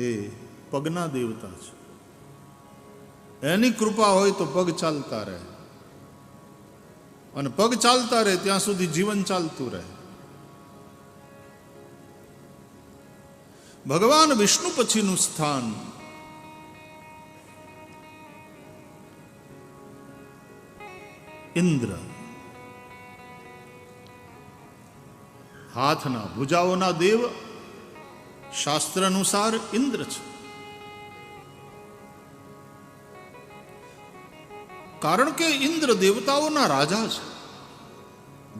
એ પગના દેવતા છે. એની કૃપા હોય તો પગ ચાલતા રહે. અને પગ ચાલતા રહે ત્યાં સુધી જીવન ચાલતું રહે. ભગવાન વિષ્ણુ પછીનું સ્થાન. ઇન્દ્ર. હાથના ભુજાઓના દેવ શાસ્ત્ર અનુસાર ઇન્દ્ર છે કારણ કે ઇન્દ્ર દેવતાઓના રાજા છે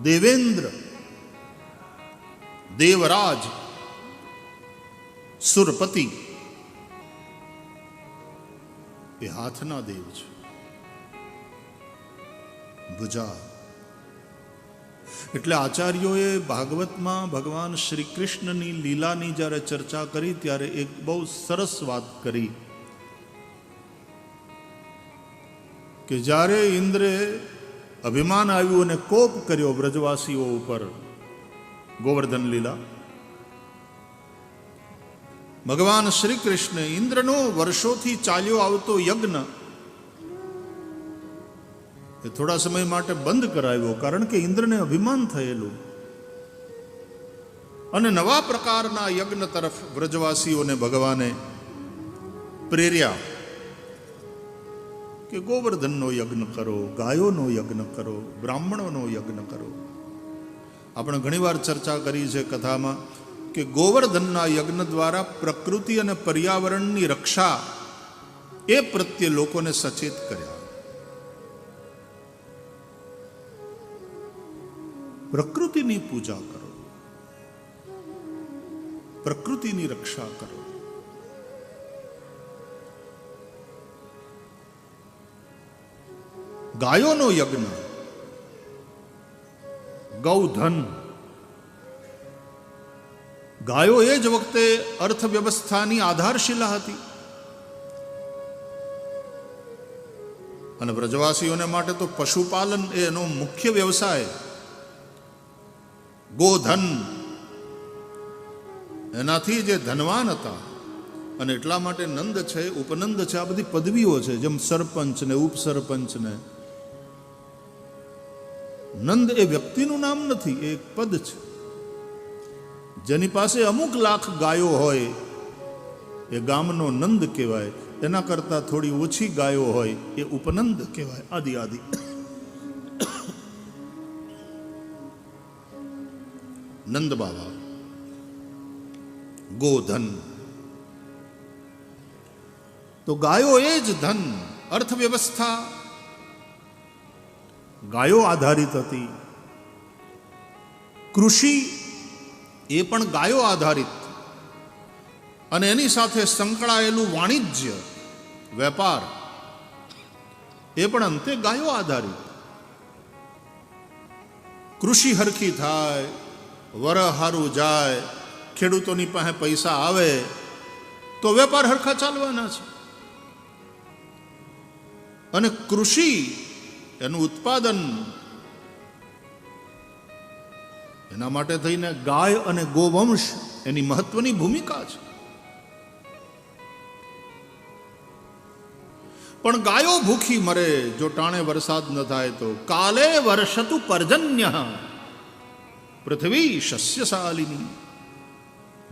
દેવેન્દ્ર દેવરાજ સુરપતિ એ હાથના દેવ છે ભુજા એટલે આચાર્યોએ ભાગવતમાં ભગવાન શ્રી કૃષ્ણની લીલાની જ્યારે ચર્ચા કરી, ત્યારે એક બહુ સરસ વાત કરી કે જ્યારે ઇન્દ્રે અભિમાન આવ્યું અને કોપ કર્યો વ્રજવાસીઓ ઉપર, ગોવર્ધન લીલા, ભગવાન શ્રી કૃષ્ણ ઇન્દ્રનો વર્ષોથી ચાલ્યો આવતો યજ્ઞ એ થોડા સમય માટે બંધ કરાવ્યો, કારણ કે ઇન્દ્રને અભિમાન થયેલું. અને નવા પ્રકારના યજ્ઞ તરફ વ્રજવાસીઓને ભગવાને પ્રેર્યા કે ગોવર્ધનનો યજ્ઞ કરો, ગાયોનો યજ્ઞ કરો, બ્રાહ્મણોનો યજ્ઞ કરો. આપણે ઘણીવાર ચર્ચા કરી છે કથામાં કે ગોવર્ધનના યજ્ઞ દ્વારા પ્રકૃતિ અને પર્યાવરણની રક્ષા એ પ્રત્યે લોકોને સચેત કર્યા. પ્રકૃતિની પૂજા કરો. પ્રકૃતિની રક્ષા કરો. ગાયોનો યજ્ઞ, ગૌધન. ગાયો એ જ વખતે અર્થવ્યવસ્થાની આધારશિલા હતી. અને વ્રજવાસીઓને માટે તો પશુપાલન એ એનો મુખ્ય વ્યવસાય ગોધન. એનાથી જે ધનવાન હતા, અને એટલા માટે નંદ છે, ઉપનંદ છે, આ બધી પદવીઓ છે, જેમ સરપંચ ને ઉપસરપંચ ને. નંદ એ વ્યક્તિનું નામ નથી, એ એક પદ છે. જેની પાસે અમુક લાખ ગાયો હોય, એ ગામનો નંદ કહેવાય. એના કરતાં થોડી ઓછી ગાયો હોય, એ ઉપનંદ કહેવાય, આદિ આદિ. નંદ બાબા ગોધન તો ગાયો એ જ ધન અર્થવ્યવસ્થા ગાયો આધારિત હતી કૃષિ એ પણ ગાયો આધારિત અને એની સાથે સંકળાયેલું વાણિજ્ય વેપાર એ પણ અંતે ગાયો આધારિત કૃષિ હરખી થાય વર હારું જાય, ખેડૂતોની પાસે પૈસા આવે, તો વેપાર હરખા ચાલવાના છે. અને કૃષિ, એનું ઉત્પાદન, એના માટે થઈને ગાય અને ગોવંશ એની મહત્વની ભૂમિકા છે. પણ ગાયો ભૂખી મરે, જો ટાણે વરસાદ ન થાય તો કાલે વર્ષતું પર્જન્ય. પૃથ્વી શસ્યશાલિની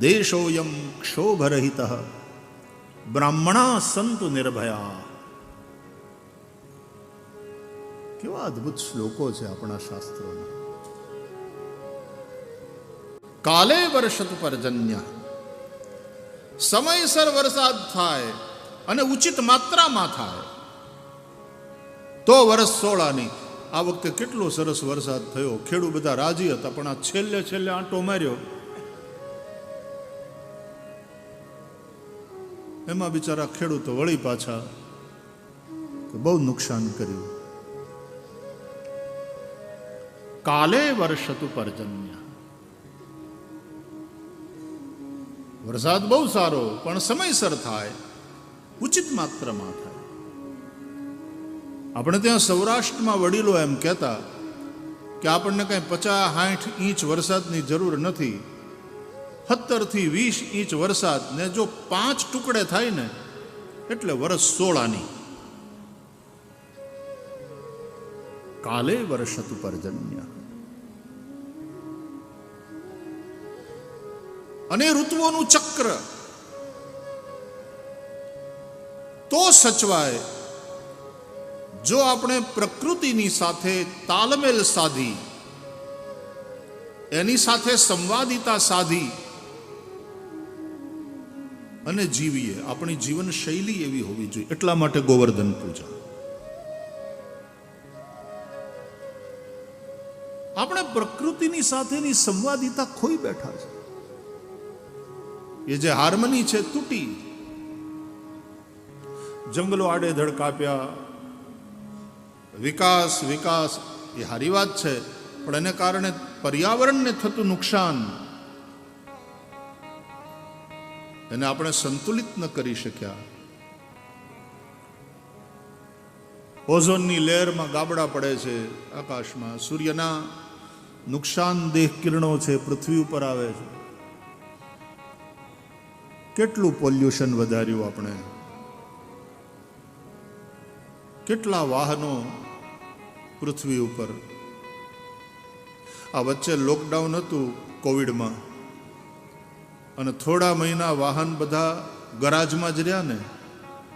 દેશોયમ ક્ષોભરહિત બ્રાહ્મણા સંતુ નિર્ભયા કેવા અદ્ભુત શ્લોકો છે આપણા શાસ્ત્રોના. કાલે વર્ષતુ પર્જન્ય। સમયસર વરસાદ થાય અને ઉચિત માત્રામાં થાય। તો વર્ષ સોળાની આ વખતે કેટલો સરસ વરસાદ થયો. ખેડૂ બધા રાજી હતા, પણ આ છેલ્લે છેલ્લે આંટો માર્યો. એમાં બિચારા ખેડૂતો વળી પાછા બહુ નુકસાન કર્યું. કાલે વર્ષતું પર્જન્ય. વરસાદ બહુ સારો, પણ સમયસર થાય. ઉચિત માત્રામાં થાય. આપણે ત્યાં સૌરાષ્ટ્રમાં વડીલો એમ કહેતા કે આપણને કાંઈ પચાસ સાઠ ઇંચ વરસાદની જરૂર નથી. સત્તરથી વીસ ઇંચ વરસાદ ને જો પાંચ ટુકડે થાય ને, એટલે વરસ સોળાની. કાલે વર્ષતુ પર્જન્ય અને ઋતુઓનું ચક્ર. તો સચવાય જો આપણે પ્રકૃતિની સાથે તાલમેલ સાધી, એની સાથે સંવાદિતા સાધી અને જીવીએ, આપણી જીવન શૈલી એવી હોવી જોઈએ. એટલા માટે ગોવર્ધન પૂજા. આપણે પ્રકૃતિની સાથેની સંવાદિતા ખોઈ બેઠા છે. એ જે હાર્મની છે, તૂટી. જંગલો આડે ધડ કાપ્યા વિકાસ વિકાસ, એ સારી વાત છે, પણ એને કારણે પર્યાવરણને થતું નુકસાન એને આપણે સંતુલિત ન કરી શક્યા. ઓઝોનની લેયરમાં ગાબડા પડે છે આકાશમાં. સૂર્યના નુકસાનદેહ કિરણો છે, પૃથ્વી ઉપર આવે છે. કેટલું પોલ્યુશન વધાર્યું આપણે? કેટલા વાહનો પૃથ્વી ઉપર? આ વચ્ચે લોકડાઉન હતું કોવિડમાં. અને થોડા મહિના વાહન બધા ગરાજમાં જ રહ્યા ને,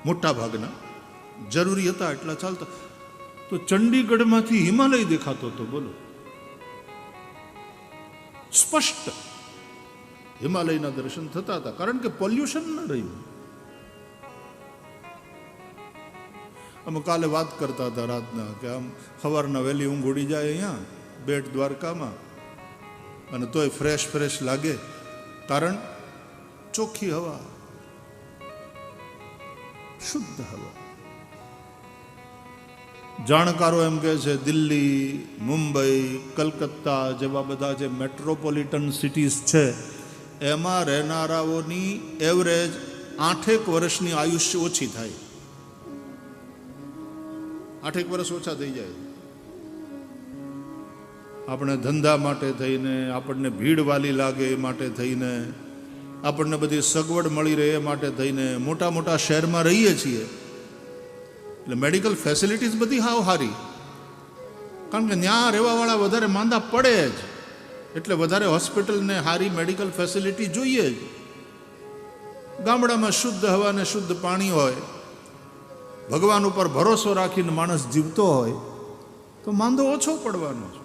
મોટા ભાગના. જરૂરી હતા એટલા ચાલતા. તો ચંડીગઢમાંથી હિમાલય દેખાતો હતો, બોલો. સ્પષ્ટ. હિમાલયના દર્શન થતા હતા. કારણ કે પોલ્યુશન ન રહ્યું. અમે કાલે વાત કરતા હતા રાતના કે આમ સવારના વહેલી ઊંઘ ઉડી જાય અહીંયા, બેટ દ્વારકામાં. અને તોય ફ્રેશ ફ્રેશ લાગે. કારણ ચોખ્ખી હવા. શુદ્ધ હવા. જાણકારો એમ કહે છે, દિલ્હી, મુંબઈ, કલકત્તા જેવા બધા જે મેટ્રોપોલિટન સિટીઝ છે, એમાં રહેનારાઓની એવરેજ આઠેક વર્ષની આયુષ્ય ઓછી થાય. આઠેક વર્ષ ઓછા થઈ જાય. આપણે ધંધા માટે થઈને, આપણને ભીડ વાલી લાગે એ માટે થઈને, આપણને બધી સગવડ મળી રહે એ માટે થઈને મોટા મોટા શહેરમાં રહીએ છીએ. એટલે મેડિકલ ફેસિલિટીઝ બધી હાવ હારી કારણ કે ત્યાં રહેવાવાળા વધારે માંદા પડે જ. એટલે વધારે હોસ્પિટલને સારી મેડિકલ ફેસિલિટી જોઈએ જ. ગામડામાં શુદ્ધ હવા અને શુદ્ધ પાણી હોય ભગવાન ઉપર ભરોસો રાખીને માણસ જીવતો હોય, તો માંદો ઓછો પડવાનો છે.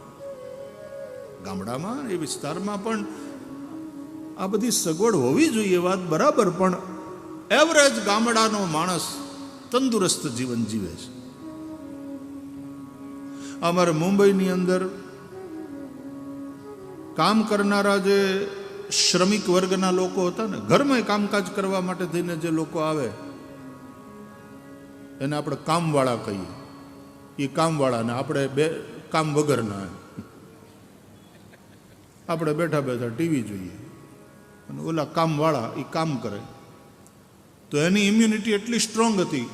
ગામડામાં એ વિસ્તારમાં પણ આ બધી સગવડ હોવી જોઈએ વાત બરાબર, પણ એવરેજ ગામડાનો માણસ તંદુરસ્ત જીવન જીવે છે. અમારે મુંબઈની અંદર કામ કરનારા જે શ્રમિક વર્ગના લોકો હતા ને, ઘરમાં કામકાજ કરવા માટે થઈને જે લોકો આવે એને આપણે કામવાળા કહીએ. એ કામવાળાને આપણે બે કામ વગરના. આપણે બેઠા બેઠા ટીવી જોઈએ. અને ઓલા કામવાળા એ કામ કરે. તો એની ઇમ્યુનિટી એટલી સ્ટ્રોંગ હતી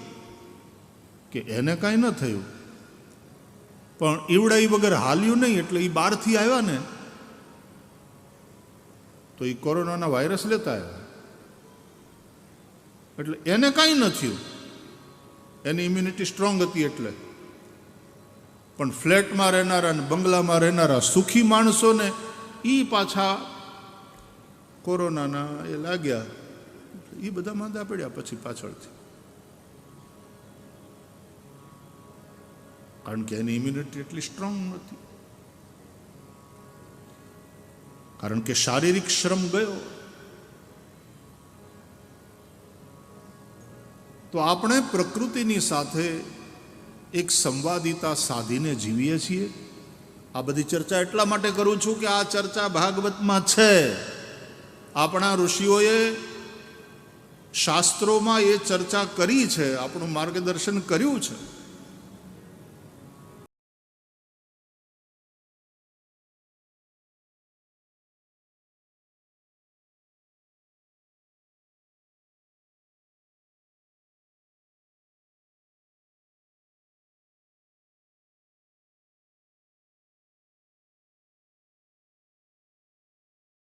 કે એને કાંઈ ન થયું. પણ ઈવડાઈ વગર હાલ્યું નહીં એટલે એ બહારથી આવ્યા ને, તો એ કોરોનાના વાયરસ લેતા આવ્યા. એટલે એને કાંઈ ન થયું. એની ઇમ્યુનિટી સ્ટ્રોંગ હતી એટલે. પણ ફ્લેટમાં રહેનારા અને બંગલામાં રહેનારા સુખી માણસોને એ પાછા કોરોનાના એ લાગ્યા. એ બધા માંદા પડ્યા પછી પાછળથી. કારણ કે એની ઇમ્યુનિટી એટલી સ્ટ્રોંગ નથી કારણ કે શારીરિક શ્રમ ગયો. તો આપણે પ્રકૃતિની સાથે એક સંવાદિતા સાધીને જીવીએ છીએ. આ બધી ચર્ચા એટલા માટે કરું છું કે આ ચર્ચા ભાગવતમાં છે. આપણા ઋષિઓએ શાસ્ત્રોમાં એ ચર્ચા કરી છે, આપણું માર્ગદર્શન કર્યું છે.